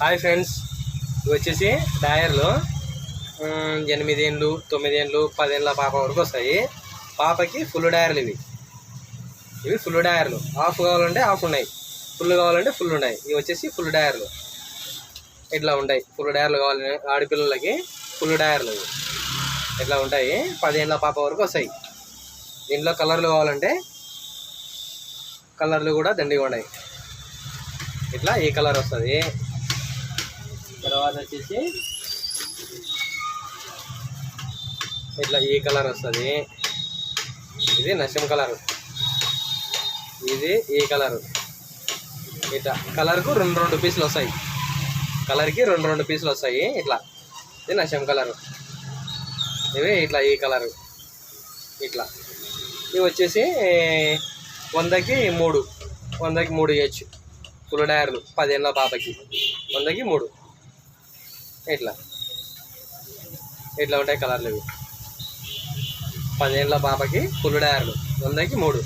Hi friends ఇవి వచ్చేసి డయర్లు. ఎనిమిదేండ్లు తొమ్మిదేండ్లు తొమ్మిదేళ్ళు పదేళ్ళ పాప వరకు వస్తాయి. పాపకి ఫుల్ డయర్లు ఇవి. ఇవి ఫుల్ డయర్లు. హాఫ్ కావాలంటే హాఫ్ ఉన్నాయి. ఫుల్ కావాలంటే ఫుల్ ఉన్నాయి. ఇవి వచ్చేసి ఫుల్ డయర్లు. ఇట్లా ఉంటాయి? ఫుల్ డయర్లు కావాలి ఆడపిల్లలకి ఫుల్ డయర్లు ఇవి. ఇట్లా ఉంటాయి? పదేళ్ళ పాప వరకు వస్తాయి. దీంట్లో కలర్లు కావాలంటే కలర్లు కూడా దండిగా ఉన్నాయి. ఇట్లా ఈ కలర్ వస్తుంది? తర్వాత వచ్చేసి ఇట్లా ఈ కలర్ వస్తుంది. ఇది నశం కలర్. ఇది ఈ కలర్. ఇట్లా కలర్కు రెండు రెండు పీసులు వస్తాయి. కలర్కి రెండు రెండు పీసులు వస్తాయి. ఇట్లా ఇది నశం కలర్. ఇవి ఇట్లా ఈ కలరు. ఇట్లా. ఇవి వచ్చేసి వందకి మూడు. వందకి మూడు ఇవ్వచ్చు ఫుల్ పదేళ్ళ పాపకి. వందకి మూడు. ఇట్లా ఇట్లా ఉంటాయి కలర్లు ఇవి? పదేళ్ళ పాపకి ఫుల్ డయర్లు వందకి మూడు.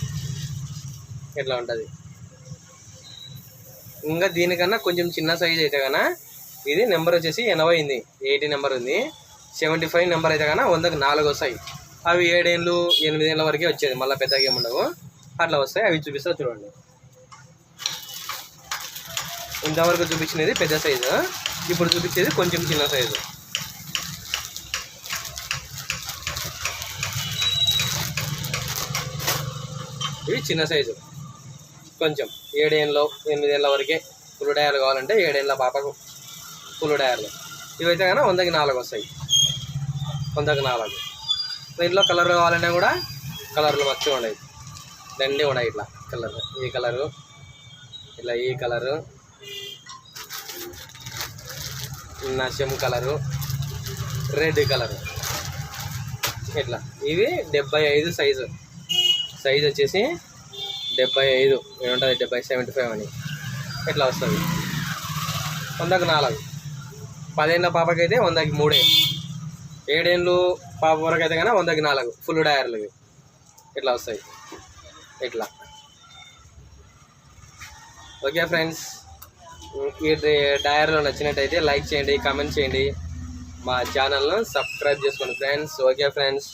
ఇట్లా ఉంటుంది? ఇంకా దీనికన్నా కొంచెం చిన్న సైజ్ అయితే కన్నా ఇది నెంబర్ వచ్చేసి ఎనభై ఉంది. ఎయిటీ నెంబర్ ఉంది. సెవెంటీ ఫైవ్ నెంబర్ అయితే కన్నా వందకి నాలుగు వస్తాయి. అవి ఏడేళ్ళు ఎనిమిదేళ్ళ వరకే వచ్చేది. మళ్ళీ పెద్దగా ఏమి ఉండవు. అట్లా వస్తాయి. అవి చూపిస్తా చూడండి. ఇంతవరకు చూపించినది పెద్ద సైజు. ఇప్పుడు చూపించేది కొంచెం చిన్న సైజు. ఇవి చిన్న సైజు. కొంచెం ఏడేళ్ళలో ఎనిమిదేళ్ళ వరకే ఫుల్ డయర్లు కావాలంటే ఏడేళ్ళ పాపకు ఫుల్ డయర్లు ఇవైతే కన్నా వందకి నాలుగు వస్తాయి. వందకి నాలుగు. దీంట్లో కలర్ కావాలంటే కూడా కలర్లు మంచిగా ఉన్నాయి. దండి ఉన్నాయి ఇట్లా కలర్. ఈ కలరు ఇట్లా ఈ కలరు నశం కలరు. Red colour. ఇట్లా ఇవి డెబ్బై ఐదు సైజు. సైజ్ వచ్చేసి డెబ్బై ఐదు. ఏముంటుంది? డెబ్బై సెవెంటీ ఫైవ్ అని. ఇట్లా వస్తుంది? వందకు నాలుగు. పదేళ్ళ పాపకైతే వందకి మూడే. ఏడేళ్ళు పాప వరకు అయితే కానీ వందకి నాలుగు. ఫుల్ డయర్లు ఇవి. ఇట్లా వస్తాయి ఇట్లా ఓకే ఫ్రెండ్స్ ఈ డయర్లో నచ్చినట్టయితే లైక్ చేయండి కామెంట్ చేయండి. మా ఛానల్ను సబ్స్క్రైబ్ చేసుకోండి ఫ్రెండ్స్ ఓకే ఫ్రెండ్స్